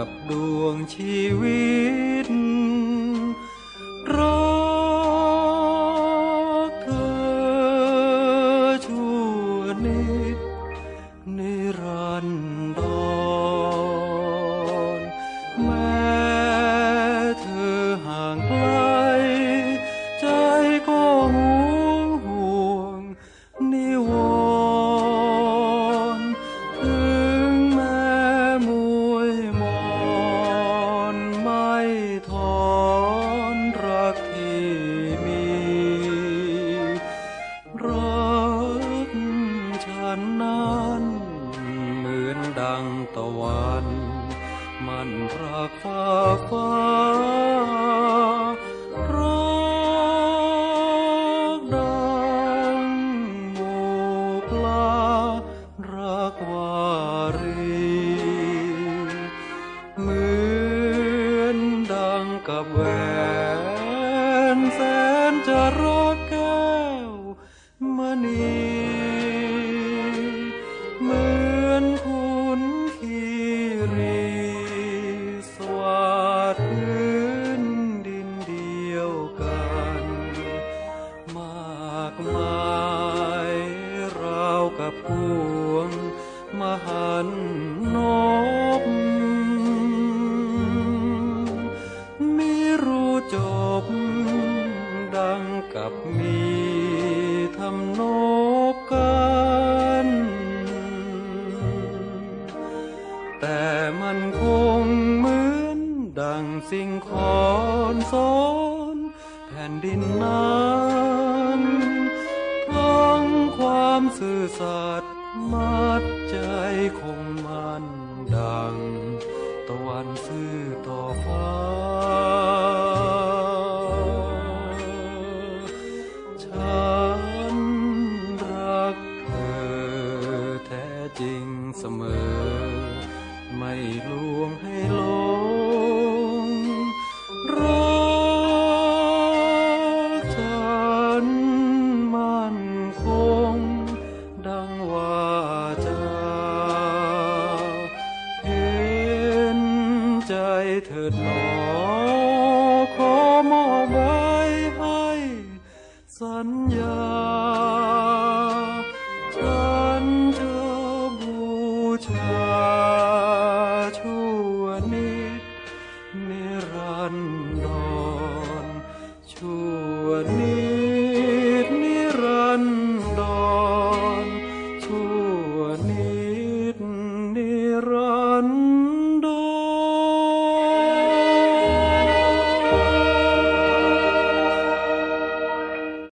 ับดวงชีวิตรักเธอชั่วนิดนิรันดร ถอนรักที่มีรักฉันนั้นเหมือนดังตะวัน มันรักฟ้าฟ้า กับแหวนแสนจะรักแก้วมณีเหมือนคุณคีรีสวัสดพื้นดินเดียวกัน มากมายราวกับพวงมหันนำนบกัน แต่มันคงเหมือนดังสิ่งขอนสอนแผ่นดินนั้นทั้งความซื่อสัตย์มัดใจคงมันดังตะวันซื่อ เถิดหนอขอมอบไว้ให้สัญญา ฉันจะบูชาชั่วนิดนรันดรชั่วนี้